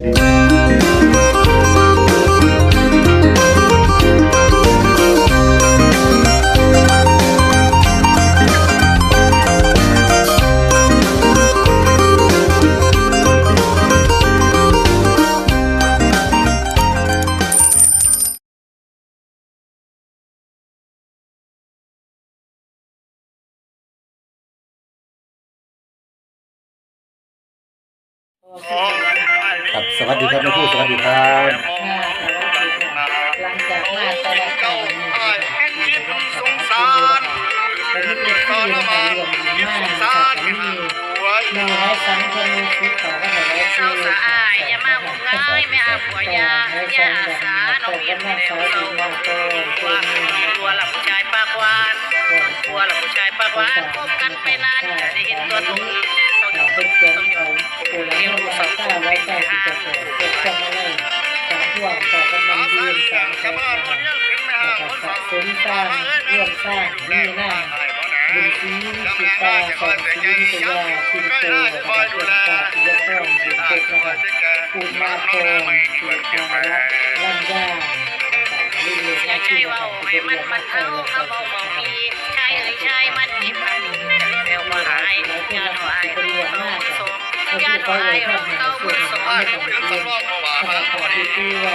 Oh. ครับ สวัสดีครับแม่ครูสวัสดีครับหลังจากมาตลาดก่อนเป็นที่สงสารเป็นที่ที่นะคะรวมมากจากนี้มีไว้สังคนคุกเขาก็ไว้เศร้าสะอายอย่ามาหุ่นร้ายไม่อาผัวยาอย่าอาสาน้องเมียนไม่ได้เอาเราตัวตัวหลับผู้ชายปากหวานตัวหลับผู้ชายปากหวานคบกันไปนานจะได้เห็นตัวตน ต้องเป็นเสียงต้องยขอองมปู่แล้วเราสร้างไว้ใจสิจะเกิดเกิดขึ้นมาเลยสามห่วงต่อกันมันยืนสามแค่สะสมสร้างร่วมสร้างนี่หน้าบุญซีจิตาสอนซีวิทยาชินโตนะครับเพื่อนตาปิยพรบุญเพชรนะครับปูมาโพสุภาระลัญญาลิเลอย่านาใช่ชีนะว่าครับให้ที่มัเรียนมันเท่าเท่าเราเขาบอกชุดมีชายเอ้ยชายมัน ปลว่าหายงานหายต้องสมงานหายเราเต้ามือสมไม่ต้องเรียนขนาดขอที่ตู้ไว้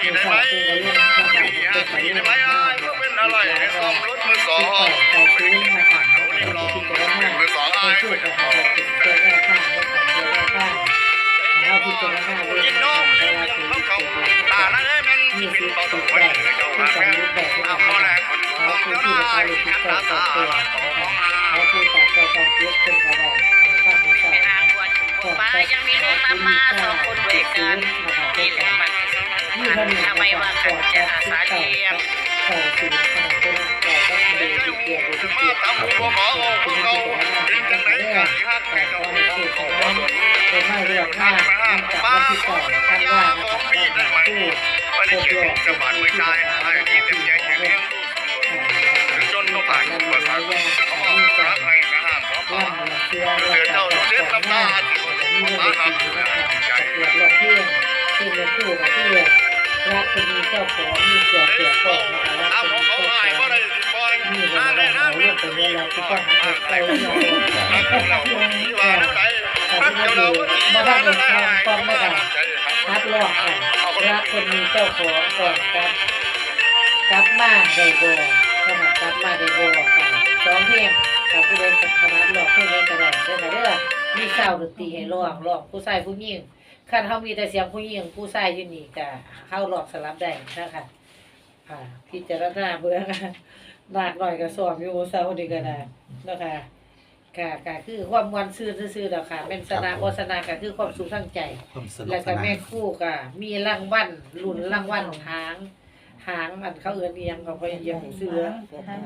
มีสาวตู้ไว้เรื่องข้าวสารเป็นไปเรื่องมากเป็นอะไรซ่อมรถมือสองใส่ซื้อมาสั่เขาที่จะได้มากไปช่วยกับเขาถึงเจอแม่ข้างรถของเจอแม่ข้างเอาพิจารณาเรื่องต่างๆเวลาถึงที่สุดมีสิทธิ์ถูกแบ่งที่จะยึดแบ่งที่ทำให้เขาคือที่จะการที่ต่อต่อตัวเขาคือต่อต่อต่อเยอะขึ้นกระบอกข้างหัวใจ ไปหาหัวจุกป้ายังมีลูกตามมาสองคนด้วยกันนี่แหละมันทำไมว่ากันจะอาสาเลี้ยงเขาสินขนาดเป็นต่อก็เลยที่เกี่ยวที่เกี่ยวกับคุณที่ตัวนั้นแต่แต่ก็ไม่ใช่ของนั้นเป็นไม่เรื่องมามันจากวันที่ก่อนท่านว่าครับว่าผู้พบโลกจะบาดไม่ได้ให้ที่เป็นใหญ่แข็งจนต้องผ่านอุปสรรคมีกา เชื่อเรื่องการตัดต่อหน้ามีเรื่องจริงนะครับเกี่ยวกับเรื่องที่เป็นผู้กับที่รักคนมีเจ้าของมีเกี่ยวเกี่ยวข้องนะครับรักคนมีเจ้าของมีเวลาเราเรื่องเป็นเวลาที่ต้องหาใครเราแต่ที่เรามาได้เป็นทางต้องไม่ได้ฮัดลอกค่ะรักคนมีเจ้าของก่อนครับกลับมาได้บ่ขนาดกลับมาได้บ่ค่ะสองเพลง กับผู้ใดขนาดลอกเพลงได้ก็ได้เด้อค่ะเด้อมีสาวดนตรีให้ร้องร้องผู้ชายผู้หญิงคันเฮามีแต่เสียงผู้หญิงผู้ชายอยู่นี่ก็เฮาร้องสลับได้นะคะอ่าพิจารณาเบิ่งค่ะลากหน่อยก็สอบอยู่เซานี่ก็ได้นะคะค่ะก็คือความมวนซื่อซื่อๆดอกค่ะเป็นสนาโฆษณาก็คือความสุขทางใจ ความสนุกแล้วสก็นาแม่นคู่ก็มีรางวัลลุ้นรางวัลหาง หางอันเขาเอื้อนเอียงเขาก็ยังเอียงเสือหาง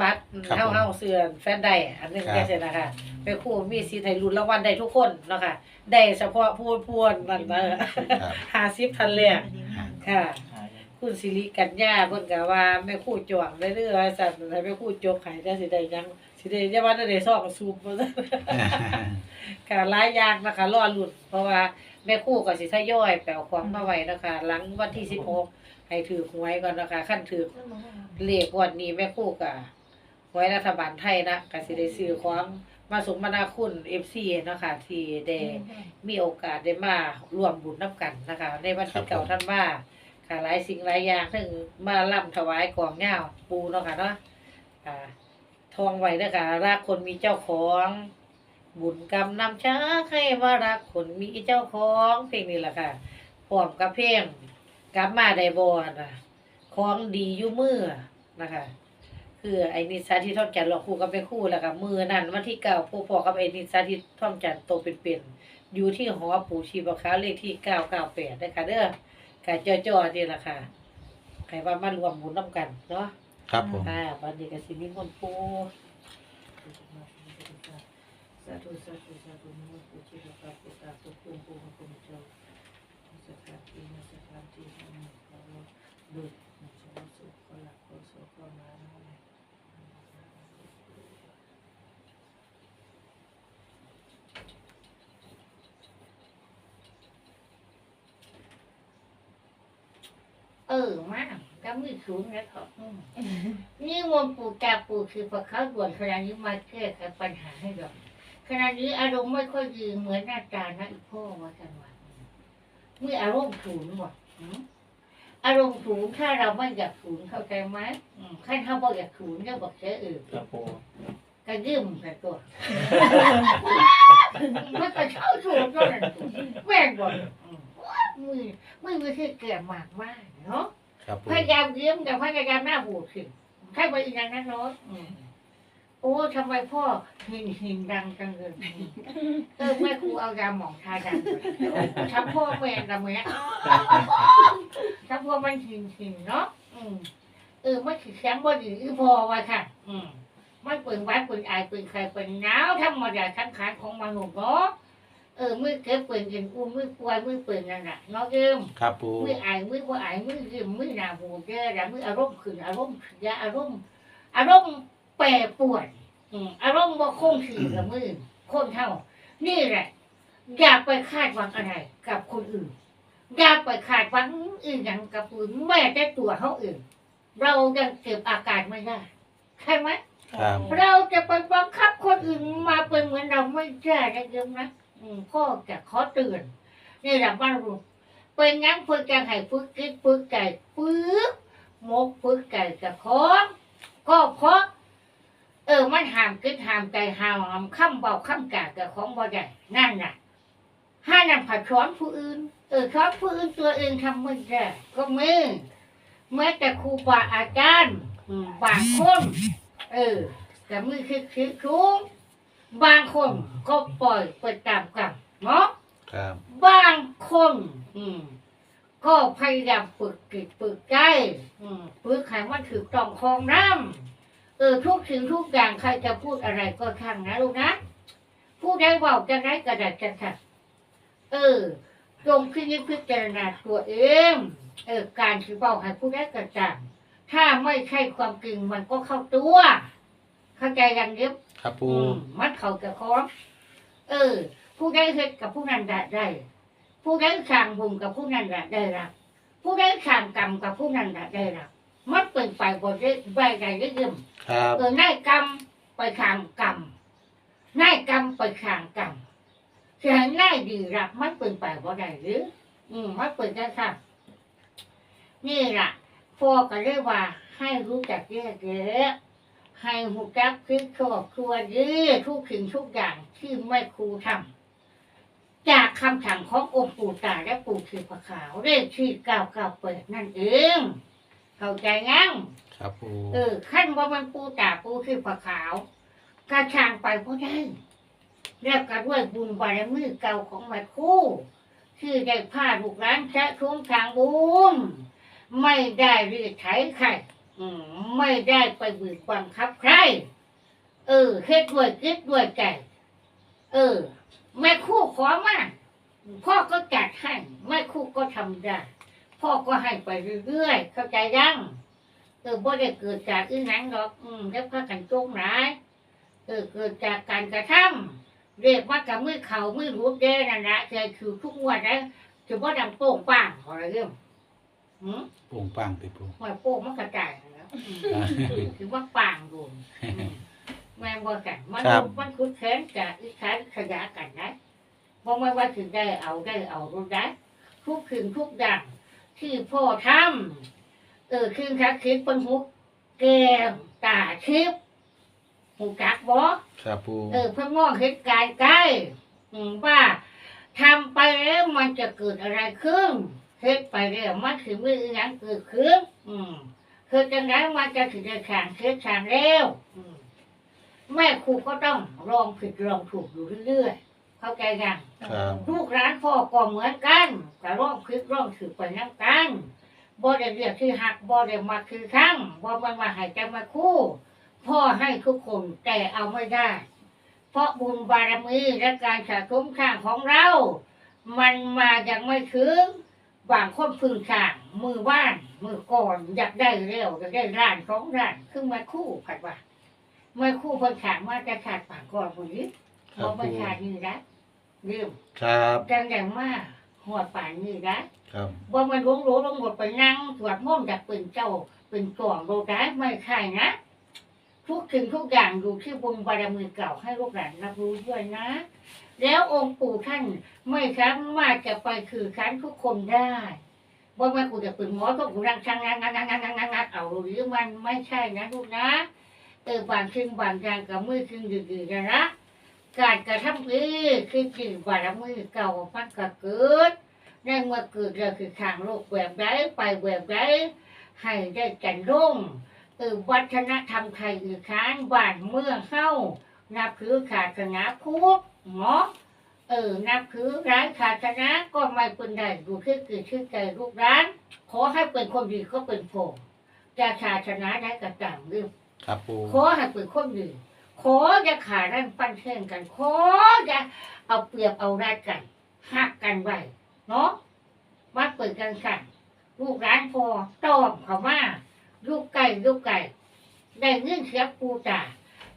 บัตรเฮาเฮาเสือแฟนได้อันหนึงแค่เสร็จนะคะแม่คู่มีสิทธิ์ให้ลุ้นรางวัลได้ทุกคนเนาะค่ะได้เฉพาะผู้พวนนั่นเด้อครับ 50ทันแรกค่ะ คุณสิริกัญญาเพิ่นก็ว่าแม่คู่จวงได้เด้อสั่นให้แม่คู่จกให้ได้สิได้หยังสิได้อย่าว่าได้ซอกสูบบ่ซั่น ค่ะหลายอย่างนะคะรอลุ้นเพราะว่าแม่ครู่ก็สิทยอยแปลของมาไว้นะคะหลังวันที่16 ให้ถือหวยก่อนนะคะขั้นถือเลขงวันนี้แม่ครู่ก็หวยรัฐบาลไทยนะก็สิได้ซื้อของมาสมนาคุณ FC เนาะคะที่ได้มีโอกาสได้มาร่วมบุญนํกันนะคะ ในวันที่เก่าท่านว่าค่ะหลายสิ่งหลายอย่างถึงมาล่ำถวายกองเหย้าปูเนาะค่ะเนาะค่ะทองไว้เด้อค่ะรักคนมีเจ้าของบุญกรรมนำช้าให้ว่ารักคนมีเจ้าของเพลงนี้แหละค่ะพร้อมกับเพลง กลับมาได้บ่นะของดีอยู่มือนะคะ คือไอ้นิสาที่ท่องจันทร์หลอกคู่กับเป็นคู่แล้วก็มือนั่นวันที่เก้าผู้พอกับไอ้นิสาที่ท่องจันทร์โตเป็นๆอยู่ที่หอปู่ชีบะขาวเลขที่เก้าเก้าแปดนะคะเด้อกะจ่อๆนี่แหละค่ะใครว่ามารวมบุญน้ำกันเนาะครับผมอ่าวันนี้ก็สิมีมนต์ปูสาธุสาธุสาธุนะโมปุชิตะปะปุตตะตุคุมปูคุมเจ้าสักการะนะสักการะที่ทำขอดุจนะชวสุขขลักขอโสขมานะ เออมากก็มีศูนย์แล้วก็อืมนี่วนปู่ตาปู่คือพอเขาด่วนขณะนี้มาแก้ไขปัญหาให้เราขณะนี้อารมณ์ไม่ค่อยดีเหมือนหน้าตานะอีพ่อว่ากันว่ามีอารมณ์ศูนย์ว่ะอืมอารมณ์ศูนย์ถ้าเราไม่อยากศูนย์เข้าใจไหมอืมขั้นเขาบอกอยากศูนย์ก็บอกเสียอื่น ครับปูก็ยืมแต่ตัว มันก็เช่าสูงก็นั่นตัวแม่งบ่อื มมือมือไม่ใช่แก่มากมากเนาะครับปูพยายามเลี้ยงแต่พยายามหน้าบูดสิใช่ไปอีกอย่างนั้นเนาะอืมโอ้ทำไมพ่อหินหินดังจังเลยเออแม่ครูเอายาหมองทาดังทำพ่อแม่ละเมียทำพ่อมันหินหินเนาะอืมเออไม่ขีดแข็งบ่ดีอีพอว่าค่ะ อืมมันเปิดวัดเปิดอายเปิดใครเปิดหนาวธรรมดาทั้งขานของมนุษย์เนาะ เออมือเก็บเปิดยินอุ้มมือป่วยมือเปิดนั่นแหละเนาะเอิมครับปูมืออายมือว่าอายมือยืมมือหนาหูแก่แล้วมืออารมณ์ขึ้นอารมณ์เสียอารมณ์อารมณ์แปรปรวนอืมอารมณ์บ่คงที่กับมือคนเท่า นี่แหละ อย่าไปคาดหวังอะไร กับคนอื่น อย่าไปคาดหวังอื่นอย่างกับคนอื่นแม้แต่ตัวเขาอื่นเรายังเก็บอาการไม่ได้ใช่ไหมครับเราจะไปบังคับคนอื่นมาเป็นเหมือนเราไม่ได้นะโยมนะ อืมพ่อจะขอเตือนนี่แหละบ้านรูเป็นงั้นฝึกการให้ฝึกคิดฝึกไก่ฝึกมกฝึกไก่กับของก็เพราะเออมันห้ามคิดห้ามใจห้ามคำเบาคำกากับของบ่ได้นั่นน่ะห้านั่นผัดช้อนผู้อื่น เออช้อนผู้อื่นตัวเองทำไม่ได้ก็มือแม้แต่ครูบาอาจารย์บางคนเออแต่มือคือคือทุง บางคนก็ปล่อยไปตามกันเนาะครับบางคน อืม ก็พยายามฝึกจิตฝึกใจอืมฝึกให้มันถือต้องครองน้ำเออทุกสิ่งทุกอย่างใครจะพูดอะไรก็ช่างนะลูกนะพูดได้เบาจะได้กระดาษจะถัดเออจงพิจิตพิจารณาตัวเอง เออ การที่เบาให้ผู้ได้กระจ่างถ้าไม่ใช่ความจริงมันก็เข้าตัว เข้าใจยังเย็บครับปูอืมมัดเขากับคองเออ ผู้ได้เฮ็ดกับผู้นั้นได้ได้ ผู้ได้สั่งบุญกับผู้นั้นได้ได้รับผู้ได้สั่งกรรมกับผู้นั้นได้ได้รับมันเป็นไปบนได้ใบใดได้เยี่ยม ครับเออนายกรรมไปข้างกรรมนายกรรมไปข้างกรรมเสียนายดีรับมันเป็นไปบ่ได้หรือ อืมมันเป็นได้ค่ะนี่ล่ะพ่อก็เรียกว่าให้รู้จักแยกแยะ ให้หูจักคิดครอบครัวยื้อทุกสิ่งทุกอย่างที่แม่ครูทำจากคำสั่งขององค์ปู่ตาและปู่ขีพระขาวเลขที่เก้าเก้าเปิดนั่นเอง เข้าใจงั้งครับปูเออขั้นว่ามันปู่ตาปู่ขีพระขาวกระช่างไปก็ได้แล้วก็ด้วยบุญบารมีเก่าของแม่ครูที่ได้พาลูกหลานแท้ทุ่มทางบุญไม่ได้เรียกไถใคร อืมไม่ได้ไปบืบบังคับใคร เออเฮ็ดด้วยคิดด้วยใจ เออ แม่ครู่ขอมาพ่อก็จัดให้แม่ครู่ก็ทำได้ พ่อก็ให้ไปเรื่อยๆ เข้าใจยังเออบ่ได้เกิดจากอื้อหนังหรอกอืมแล้วพากันจงหลายเออเกิดจากการกระทำเรียกว่ากับมือเขามือรูดแด้นั่นละใจคือทุกงวดนะถือว่าดังโป่งป้างอะไรเรื่องหืม โป่งปังติปูหวยโป้มันกระจายแล้ว คือว่าป่างรวมแม่งว่ากันมันมันคุ้นแค้นกับอีแค้นขยะกันนะบอกไม่ว่าถึงได้เอาได้เอารู้ได้ทุกคืนทุกอย่างที่พ่อทำเออคืนทักคิดเป็นหุกแก้มตาชิบหูกักบอครับปูเออเพื่อมองเหตุการณ์ใกล้อืมว่าทำไปแล้วมันจะเกิดอะไรขึ้นเฮ็ดไปแล้วมันคือมืออหยังเกิดขึ้นอืม คือจังไรมันจะถึงจะแข่งเฮ็ดแข่งแล้วอืมแม่ครูก็ต้องลองผิดลองถูกอยู่เรื่อยๆเข้าใจยังครับลูกร้านพ่อก็เหมือนกันแต่ร่องคลิกร่องถือไปนั่งกันบ่ได้เรียกที่หักบ่ได้มาคือครั้งบ่มันมาใหายใจมาคู่ พ่อให้ทุกคนแต่เอาไม่ได้ เพราะบุญบารมีและการสะสมข้างของเรา มันมายังไม่ถึง บางคนพึ่งข้างมือว่านมือก่อนอยากได้เร็วอยากได้ร้านสองร้านขึ้นมาคู่ผัดว่าไม่คู่เพิ่นขาดมาจะขาดปากก่อนคนนี้ครัเราบไม่ปูขาดนี่นะเรื่องครับจังอย่างมากหัวป่านนี่นะครับว่ามันรู้รู้ลงหมดไปนั่งสวดมนต์จากเป็นเจ้าเป็นกล่องโลได้ไม่ใช่นะ ทุกสิ่งทุกอย่างอยู่ที่บุญบารมีเก่าให้ลูกหลานรับรู้ด้วยนะ แล้วองค์ปู่ท่านไม่สามารถจะไปคือคันทุกคนได้ว่ามันกูจะเป็นหมอก็กูรังช่างงานงานงานงานงานงานเอาหรือมันไม่ใช่นะลูกนะเออบางสิ่งบางอย่างกับมือซึ่งดีๆนะนะการกระทำนี้คือสิ่งบารมีเก่ามันก็เกิดในเมื่อเกิดเราคือทางโลกแบบใดไปแบบใดให้ได้จันรุ่งเออ วัฒนธรรมไทยอีกครั้งบ้านเมืองเฮานับถือศาสนาพุทธเนาะเออ นับถือร้านศาสนาก็ไม่เป็นไรดูที่เกิดชื่อใจลูกร้าน ขอให้เป็นคนดีก็เป็นผมจะศาสนาได้กระต่างเรื่องครับปูขอให้เป็นคนดีขออย่าขาดรันปั้นแข่งกัน ขออย่าเอาเปรียบเอารัดกันหักกันไว้เนาะมาเปิดกันสั่นลูกร้านพอตอบเขามา ลูกไก่ลูกไก่ได้เงื่อนเสียปูตา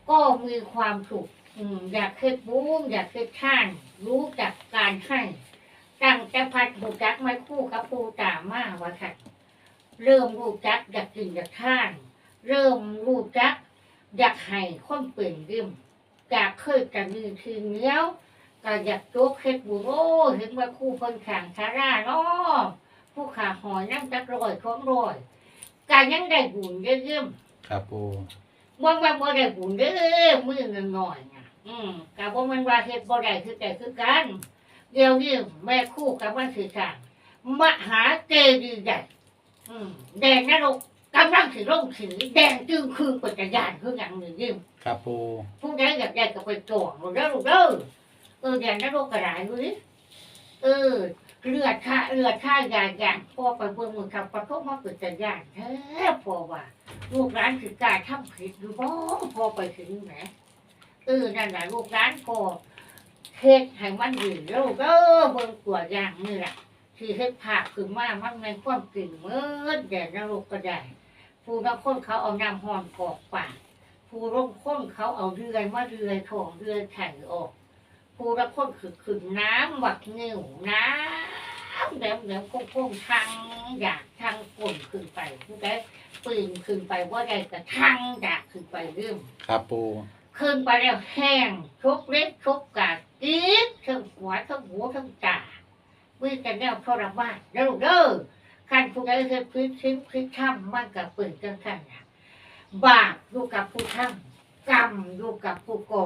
ก็มีความสุขออยากเคยบุ้งอยากเคยท่าน รู้จักการให้ตั้งแต่พัดบูจักไม่คู่กับปูตามากว่าค่ะเริ่มรู้จักอยากกินอยากท่าน เริ่มรู้จัก อยากให้คนเปลี่ยนริมจากเคยจะมีทีเนี้ยวก็อยากโจ๊กเฮ็ดบุโอ้เห็นว่าคู่เพิ่นขางชาร่าเนาะผู้ขาหอยนั่งจักรอยของรอย การยังได้บุญเยอะครับปูๆบ่ว่าบ่ได้บุญเด้อมื้อเงินน้อยน่ะอืมก็บ่แม่นว่าเฮ็ดบ่ได้คือแต่คือกัน เดี๋ยวนี้แม่ครู่กับว่าสิสร้างมหาเจดีย์ใหญ่อืมแดงนรกกำลังสิลงสีแดงจึงคือปัจจัยานคืออย่างนี้ยิ่ง ครับปูผู้ใดอยากได้ก็ไปจองลูกเด้อลูกเด้อเออแดงนรกกระดาษดูดิเออ เลือดค่าเลือดค่ายาอย่างพอไปเบิ่งมือขับปะทุมาเปิดจักรยานแท้พอว่าลูกร้านคือกล้ารทำผิดอยู่บ่พอไปถึงไหนเออนั่นแหละลูกร้านพอเฮ็ดให้มันดีแล้วเด้อเบิ่งตัวอย่างนี่แหละที่เฮ็ดภาพขึ้นมามันในความจริงเมือนแดดนรกก็ได้ผู้บางคนเขาเอาน้ำหอนกอกปากผู้บางคนเขาเอาเรือมาเรือยของเรือยไข่งออกผู้ละคนคือขึ้นน้ำหวักนิ้วน้ำ แหลมแหลมโค้งๆทางอยากทางฝนขึ้นไปผู้ใดปืนขึ้นไปว่าใดกระทังอยากขึ้นไปเรื่องครับปูขึ้นไปแล้วแห้งทุกเล็กทุกกาดกีดทั้งหัวทั้งหัวทั้งตาวิแต่แนวทรมานแล้วลูกเด้อขันผู้ใดเคยพลิกชิ้นพลิกถ้ำมันกับปืนกันขันน่ะบาปอยู่กับผู้ทำกรรมอยู่กับผู้ก่อ